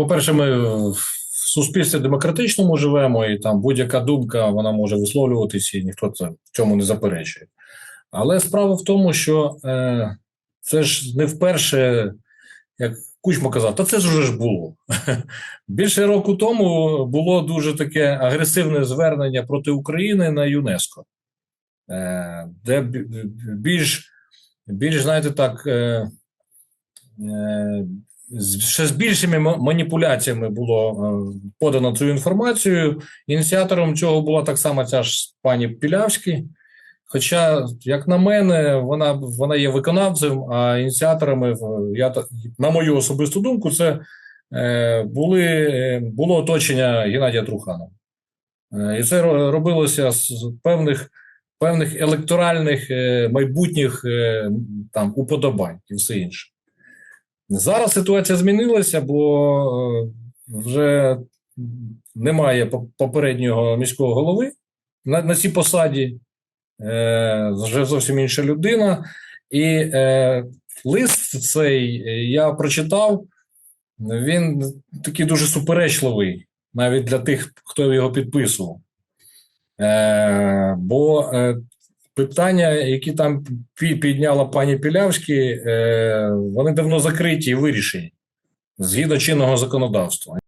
по-перше, ми в суспільстві демократичному живемо, і там будь-яка думка вона може висловлюватися, і ніхто це в цьому не заперечує. Але справа в тому, що е, це ж не вперше, як Кучма казав, та це ж уже ж було. Більше року тому було дуже таке агресивне звернення проти України на ЮНЕСКО, е, де більш, більш знаєте так, е, е, ще з більшими маніпуляціями було е, подано цю інформацію. Ініціатором цього була так само ця ж пані Пілявський. Хоча, як на мене, вона, вона є виконавцем, а ініціаторами, я, на мою особисту думку, це е, були, е, було оточення Геннадія Труханова. Е, і це робилося з певних, певних електоральних е, майбутніх е, там, уподобань і все інше. Зараз ситуація змінилася, бо е, вже немає попереднього міського голови на, на цій посаді. Е, вже зовсім інша людина. І е, лист цей е, я прочитав. Він такий дуже суперечливий, навіть для тих, хто його підписував. Е, бо е, питання, які там підняла пані Пілявський, е, вони давно закриті і вирішені згідно чинного законодавства.